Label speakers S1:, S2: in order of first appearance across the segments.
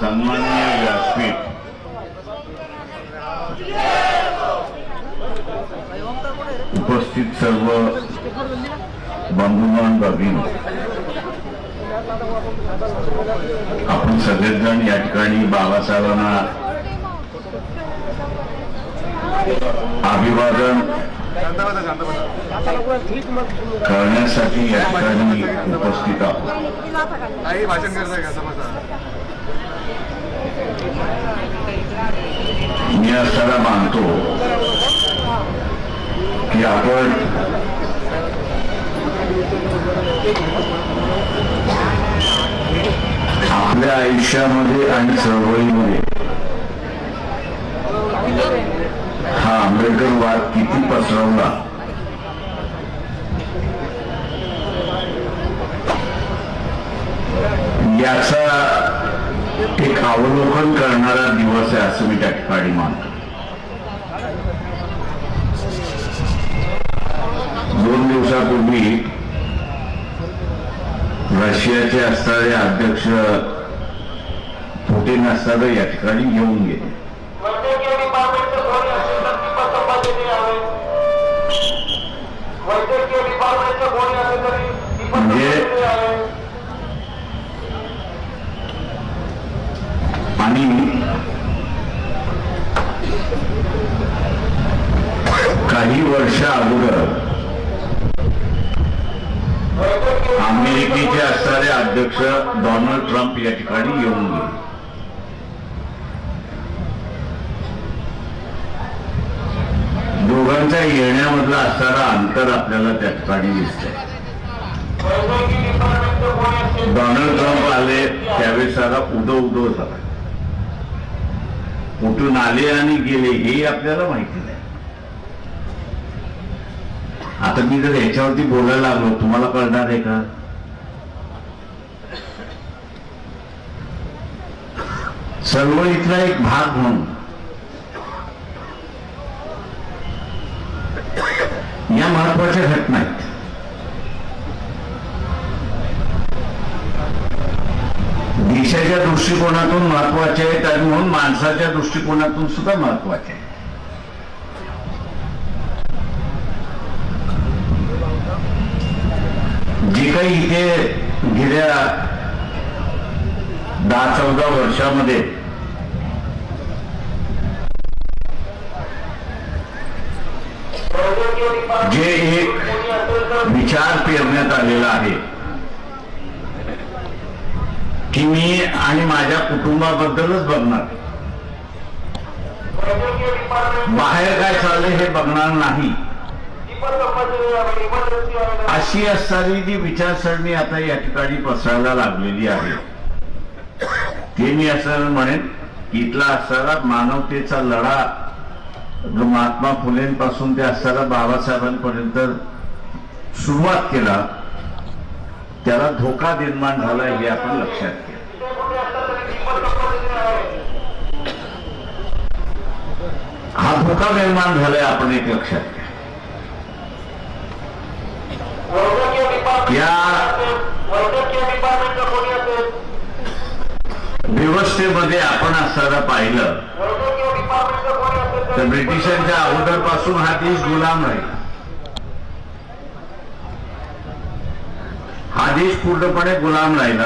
S1: सन्मान्य व्यासपीठ उपस्थित सर्व बंधुमान भगिनी आपण सगळेजण या ठिकाणी बाबासाहेबांना अभिवादन करण्यासाठी या ठिकाणी उपस्थित आहोत. मी असताना मानतो की आपण आपल्या आयुष्यामध्ये आणि चळवळीमध्ये आंबेडकरवाद किती पसरवला? याचा एक अवलोकन करणारा दिवस आहे असं मी त्या ठिकाणी मानतो. दोन दिवसापूर्वी रशियाचे असणारे अध्यक्ष पुतीन असणारे या ठिकाणी येऊन गेले. म्हणजे- आणि काही वर्ष अगोदर अमेरिकेचे असणारे अध्यक्ष डोनाल्ड ट्रम्प या ठिकाणी येऊन गेले. दोघांच्या येण्यामधला असणारा अंतर आपल्याला त्या ठिकाणी दिसतंय. डोनाल्ड ट्रम्प आले त्यावेळेस सारा उदो उदो झाला. कुठून आले आणि गेले हे आपल्याला माहिती नाही. आता मी जर ह्याच्यावरती बोलायला लागलो तुम्हाला कळणार आहे का? चळवळीतला एक भाग म्हणून या महत्त्वाच्या घटना आहेत. देशाच्या दृष्टिकोनातून महत्त्वाचे आहेत आणि म्हणून माणसाच्या दृष्टिकोनातून सुद्धा महत्त्वाचे आहे जे काही इथे गेल्या दहा चौदा वर्षामध्ये जे एक विचार पेरण्यात आलेला आहे की मी आणि माझ्या कुटुंबाबद्दलच बघणार. बाहेर काय चाललंय हे बघणार नाही. अशी असणारी जी विचारसरणी आता या ठिकाणी पसरायला लागलेली आहे ते मी असं म्हणेन की इथला असणारा मानवतेचा लढा महात्मा फुलेंपासून ते असताना बाबासाहेबांपर्यंत सुरुवात केला त्याला धोका निर्माण झाला हे आपण लक्षात घ्या. हा धोका निर्माण झालाय आपण एक लक्षात घ्या. या व्यवस्थेमध्ये आपण असताना पाहिलं
S2: वैद्यकीय डिपार्टमेंटचं कोणी असेल
S1: तर ब्रिटिशांच्या अगोदरपासून हा देश गुलाम राहिला हा देश पूर्णपणे गुलाम राहिला.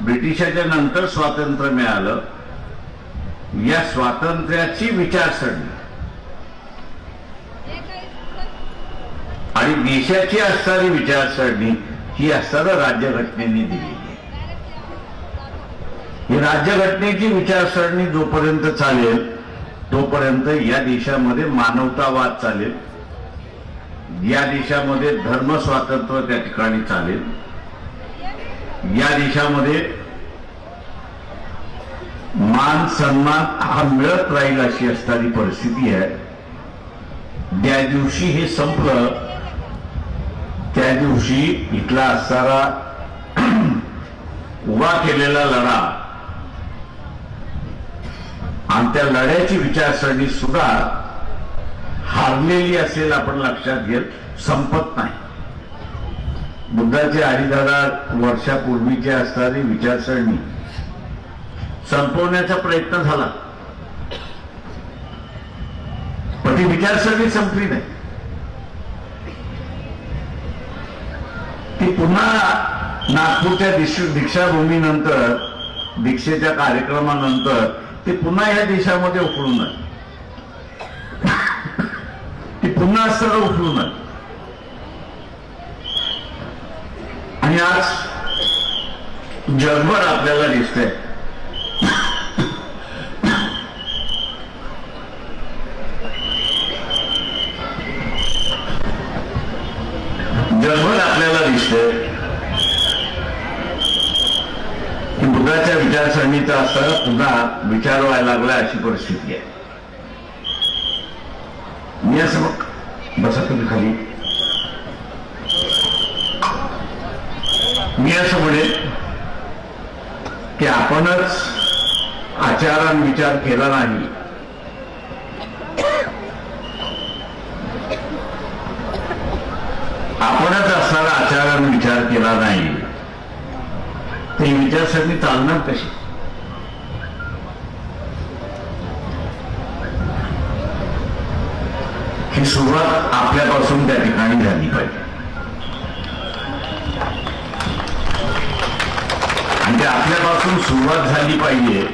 S1: ब्रिटिशाच्या नंतर स्वातंत्र्य मिळालं. या स्वातंत्र्याची विचारसरणी. आणि देशाची असणारी विचारसरणी ही असताना राज्यघटनेने दिलेली आहे. ही राज्यघटनेची विचारसरणी जोपर्यंत चालेल तोपर्यंत या देशामध्ये मानवतावाद चालेल. या देशामध्ये धर्म स्वातंत्र्य त्या ठिकाणी चालेल. या देशामध्ये मान सन्मान हा मिळत राहील अशी असणारी परिस्थिती आहे. ज्या दिवशी हे संपलं. त्या दिवशी इथला असणारा उभा केलेला लढा आणि त्या लढ्याची विचारसरणी सुद्धा हारलेली असेल आपण लक्षात घेत संपत नाही. बुद्धाचे अडीच हजार वर्षापूर्वीची असणारी विचारसरणी संपवण्याचा प्रयत्न झाला. पण ती विचारसरणी संपली नाही. ती पुन्हा नागपूरच्या दीक्षाभूमीनंतर दीक्षेच्या कार्यक्रमानंतर ते पुन्हा या देशामध्ये उकळून आली. ती पुन्हा सगळं उकळून आली. आणि आज जगभर आपल्याला दिसतंय. जगभर आपल्याला दिसतंय की बुद्धाच्या विचारसरणीचा पुन्हा विचार व्हायला लागला अशी परिस्थिती आहे. मी असं मग बसा तुम्ही खाली. मी असं म्हणेन की आपणच आचारान विचार केला नाही. आपणच असणारा आचारान विचार केला नाही. ते विचारसरणी चालणार कशी? त्याची सुरुवात आपल्यापासून त्या ठिकाणी झाली पाहिजे. आणि ते आपल्यापासून सुरुवात झाली पाहिजे.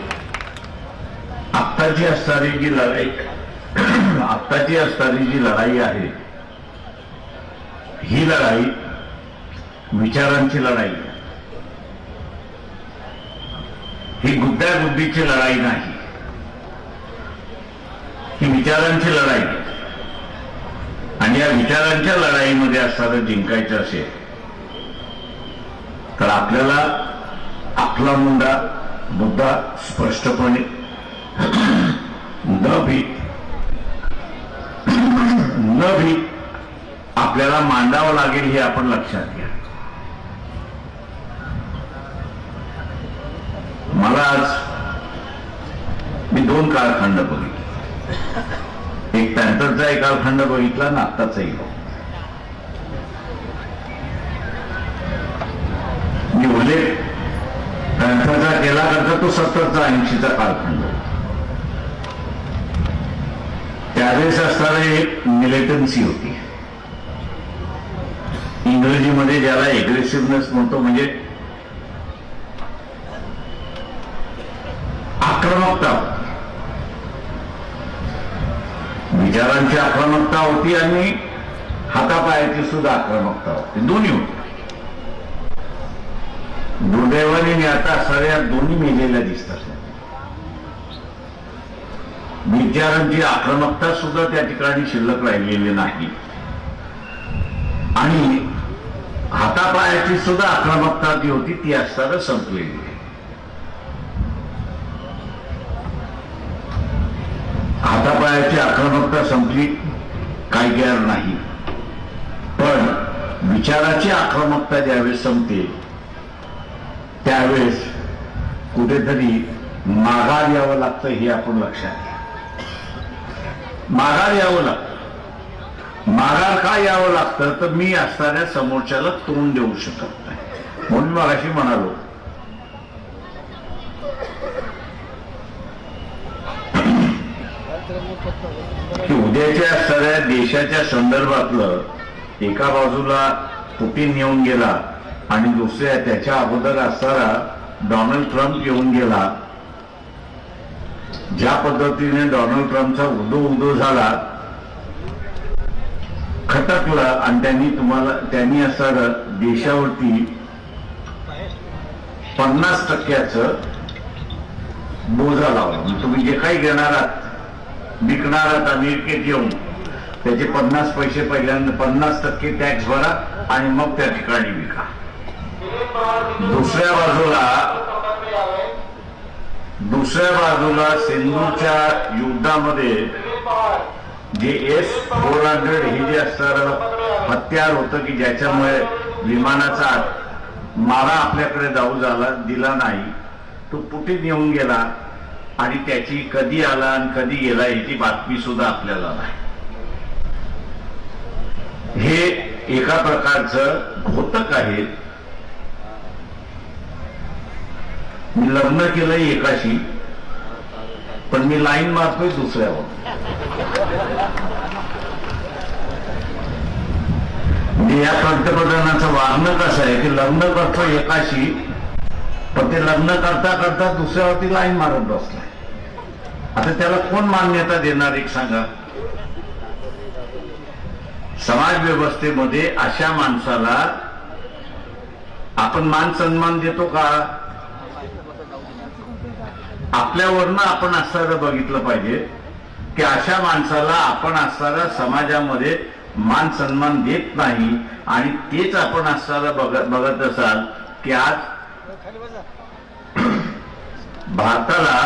S1: आत्ताची असणारी जी लढाई आत्ताची असणारी जी लढाई आहे ही लढाई विचारांची लढाई. ही गुद्द्या बुद्धीची लढाई नाही. ही विचारांची लढाई. आणि या विचारांच्या लढाईमध्ये असताना जिंकायचं असेल तर आपल्याला आपला मुंडा मुद्दा स्पष्टपणे न भीत न भीत आपल्याला मांडावं लागेल हे आपण लक्षात घ्या. मला आज मी दोन कालखंड बघितले. पॅन्थरचा एक कालखंड बघितला आणि आत्ताचाही मी उल्लेख पॅन्थरचा केला करता तो सत्तरचा ऐंशीचा कालखंड. त्यावेळेस असणारी एक मिलिटन्सी होती. इंग्रजीमध्ये ज्याला एग्रेसिव्हनेस म्हणतो म्हणजे आक्रमकता होती. विचारांची आक्रमकता होती आणि हातापायाची सुद्धा आक्रमकता होती. दोन्ही होती. दुर्दैवाने आता सगळ्या दोन्ही मेलेल्या दिसतात. विचारांची आक्रमकता सुद्धा त्या ठिकाणी शिल्लक राहिलेली नाही. आणि हातापायाची सुद्धा आक्रमकता जी होती ती असताना संपलेली हातापायाची आक्रमकता संपली काही गैर नाही. पण विचाराची आक्रमकता ज्यावेळेस संपते त्यावेळेस कुठेतरी माघार यावं लागतं हे आपण लक्षात घ्या. माघार यावं लागतं. माघार का यावं लागतं? तर मी असणाऱ्या समोरच्याला तोंड देऊ शकत नाही. म्हणून मग अशी म्हणालो की उद्याच्या असणाऱ्या देशाच्या संदर्भातलं एका बाजूला पुतीन येऊन गेला आणि दुसऱ्या त्याच्या अगोदर असणारा डोनाल्ड ट्रम्प येऊन गेला. ज्या पद्धतीने डोनाल्ड ट्रम्पचा उदो उदो झाला खटकला आणि त्यांनी तुम्हाला त्यांनी असणार देशावरती पन्नास टक्क्याचं बोजा लावला. म्हणजे तुम्ही जे काही घेणार आहात विकणार आता निर्केत येऊन त्याचे पन्नास पैसे पहिल्यांदा पन्नास टक्के टॅक्स भरा आणि मग त्या ठिकाणी विका. दुसऱ्या बाजूला दुसऱ्या बाजूला सिंधूच्या युद्धामध्ये जे एस फोर हंड्रेड हे जे असणार हत्यार होतं की ज्याच्यामुळे विमानाचा मारा आपल्याकडे जाऊ झाला दिला नाही तो पुटीत येऊन गेला? आणि त्याची कधी आला आणि कधी गेला याची बातमी सुद्धा आपल्याला नाही. हे एका प्रकारचं घोतक आहे. मी लग्न केलंय एकाशी पण मी लाईन मारतोय दुसऱ्यावर. या पंतप्रधानाचं वागणं कसं आहे की लग्न करतो एकाशी पण ते लग्न करता करता दुसऱ्यावरती लाईन मारत बसतो आता त्याला कोण मान्यता देणार एक सांगा? समाज व्यवस्थेमध्ये अशा माणसाला आपण मान सन्मान देतो का? आपल्यावरनं आपण असणारं बघितलं पाहिजे की अशा माणसाला आपण असणारा समाजामध्ये मान सन्मान देत नाही आणि तेच आपण असणारा बघत बघत असाल की आज भारताला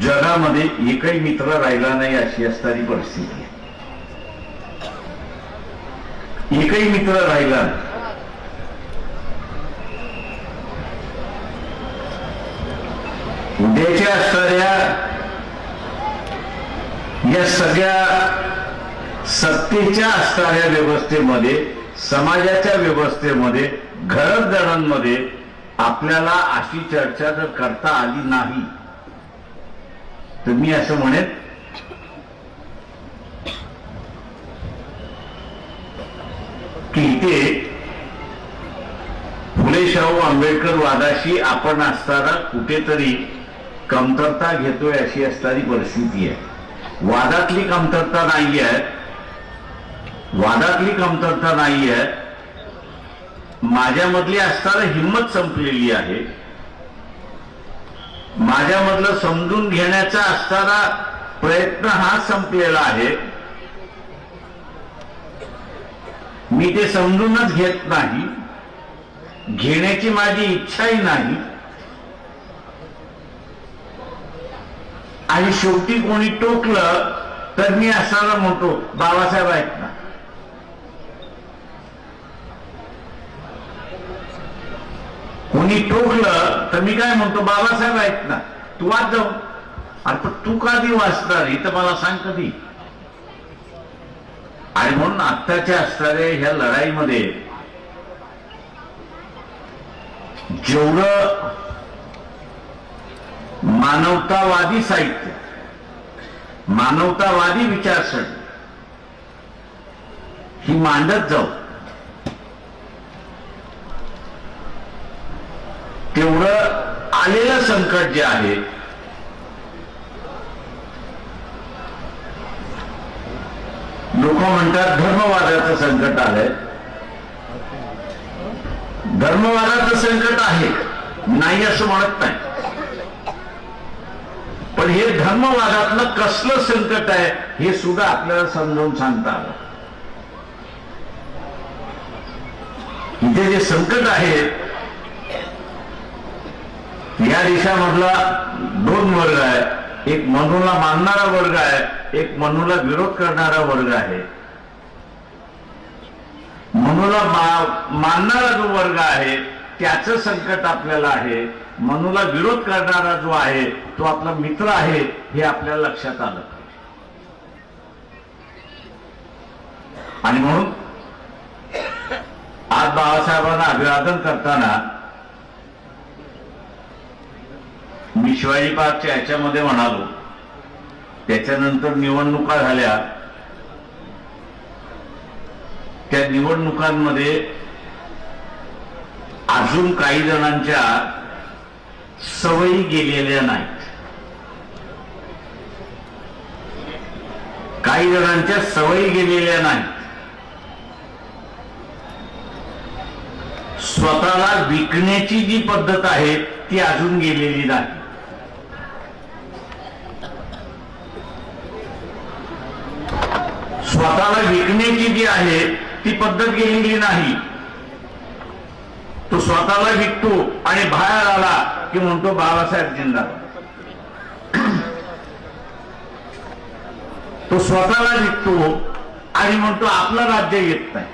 S1: जगामध्ये एकही मित्र राहिला नाही अशी असणारी परिस्थिती आहे. एकही मित्र राहिला उद्याच्या असणाऱ्या या सगळ्या सत्तेच्या असणाऱ्या व्यवस्थेमध्ये समाजाच्या व्यवस्थेमध्ये घरजणांमध्ये आपल्याला अशी चर्चा जर करता आली नाही तर मी असं म्हणेन की इथे फुले शाहू आंबेडकर वादाशी आपण असताना कुठेतरी कमतरता घेतोय अशी असणारी परिस्थिती आहे. वादातली कमतरता नाही आहे. वादातली कमतरता नाही आहे. माझ्यामधली असताना हिंमत संपलेली आहे. माझ्यामधलं समजून घेण्याचा असताना प्रयत्न हा संपलेला आहे. मी ते समजूनच घेत नाही. घेण्याची माझी इच्छाही नाही. आणि शेवटी कोणी टोकलं तर मी असणारा म्हणतो बाबासाहेब आहेत ना कोणी टोकलं तर मी काय म्हणतो बाबासाहेब आहेत ना तू वाच जाऊ अरे पण तू कधी वाचणार? इथं मला सांग कधी. आणि म्हणून आत्ताच्या असणाऱ्या ह्या लढाईमध्ये जेवढं मानवतावादी साहित्य मानवतावादी विचारसरणी ही मांडत जाऊ. तेवढं आलेलं संकट जे आहे लोक म्हणतात धर्मवादाचं संकट आलंय. धर्मवादाचं संकट आहे नाही असं म्हणत नाही. पण हे धर्मवादातलं कसलं संकट आहे हे सुद्धा आपल्याला समजावून सांगता आलं. इथे जे संकट आहे या देशामधला दोन वर्ग आहे. एक मनूला मानणारा वर्ग आहे एक मनूला विरोध करणारा वर्ग आहे. मनूला मानणारा जो वर्ग आहे त्याचं संकट आपल्याला आहे. मनूला विरोध करणारा जो आहे तो आपला मित्र आहे हे आपल्याला लक्षात आलं आणि म्हणून आज बाबासाहेबांना अभिवादन करताना मी शिवाजी पार्कच्या याच्यामध्ये म्हणालो. त्याच्यानंतर निवडणुका झाल्या. त्या निवडणुकांमध्ये अजून काही जणांच्या सवयी गेलेल्या नाहीत. काही जणांच्या सवयी गेलेल्या नाहीत. स्वतःला विकण्याची जी पद्धत आहे ती अजून गेलेली नाही. स्वतःला विकण्याची जी आहे ती पद्धत गेलेली नाही. तो स्वतःला विकतो आणि बाहेर आला की म्हणतो बाबासाहेब जिंदाबाद. तो स्वतःला विकतो आणि म्हणतो आपलं राज्य येत नाही.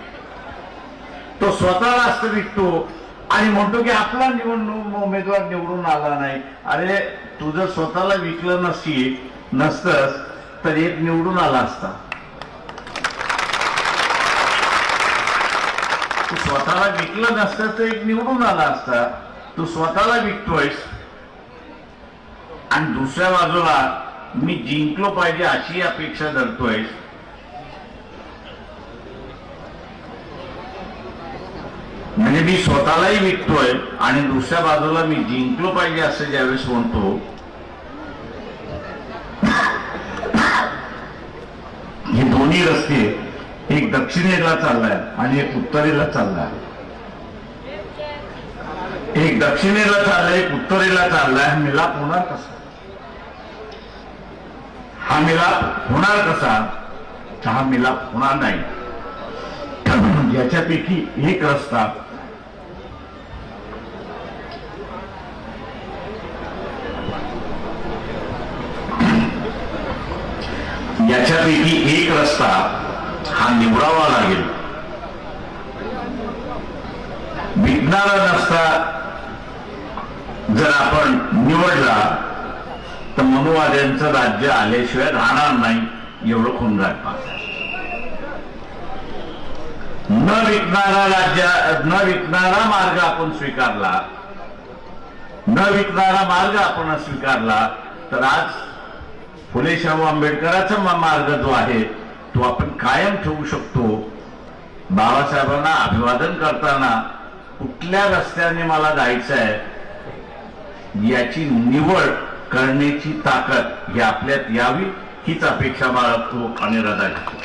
S1: तो स्वतःला असं विकतो आणि म्हणतो की आपला निवडणूक उमेदवार निवडून आला नाही. अरे तू जर स्वतःला विकलं नसती नसतंस तर एक निवडून आला असता. तू स्वतःला विकलं नसतं तर एक निवडून आला असता. तू स्वतःला विकतोयस. आणि दुसऱ्या बाजूला मी जिंकलो पाहिजे अशी अपेक्षा धरतोय म्हणजे मी स्वतःलाही विकतोय आणि दुसऱ्या बाजूला मी जिंकलो पाहिजे असं ज्यावेळेस म्हणतो. हे दोन्ही रस्ते एक दक्षिणेला चाललाय आणि एक उत्तरेला चाललाय. एक दक्षिणेला चाललाय एक उत्तरेला चाललाय. हा मिलाप होणार कसा? हा मिलाप होणार कसा? हा मिलाप होणार नाही. याच्यापैकी एक रस्ता याच्यापैकी एक रस्ता हा निवडावा लागेल. विकणारा रस्ता जर आपण निवडला तर मनुवाद्यांचं राज्य आल्याशिवाय राहणार नाही एवढं खुंगार न विकणारा राज्य न विकणारा मार्ग आपण स्वीकारला न विकणारा मार्ग आपण स्वीकारला तर आज फुले शाहू आंबेडकरांचा मार्ग जो आहे तो आपण कायम ठेवू शकतो. बाबासाहेबांना अभिवादन करताना कुठल्या रस्त्याने मला जायचं आहे याची निवड करण्याची ताकद ही आपल्यात यावी हीच अपेक्षा बाळगतो आणि रजा घेतो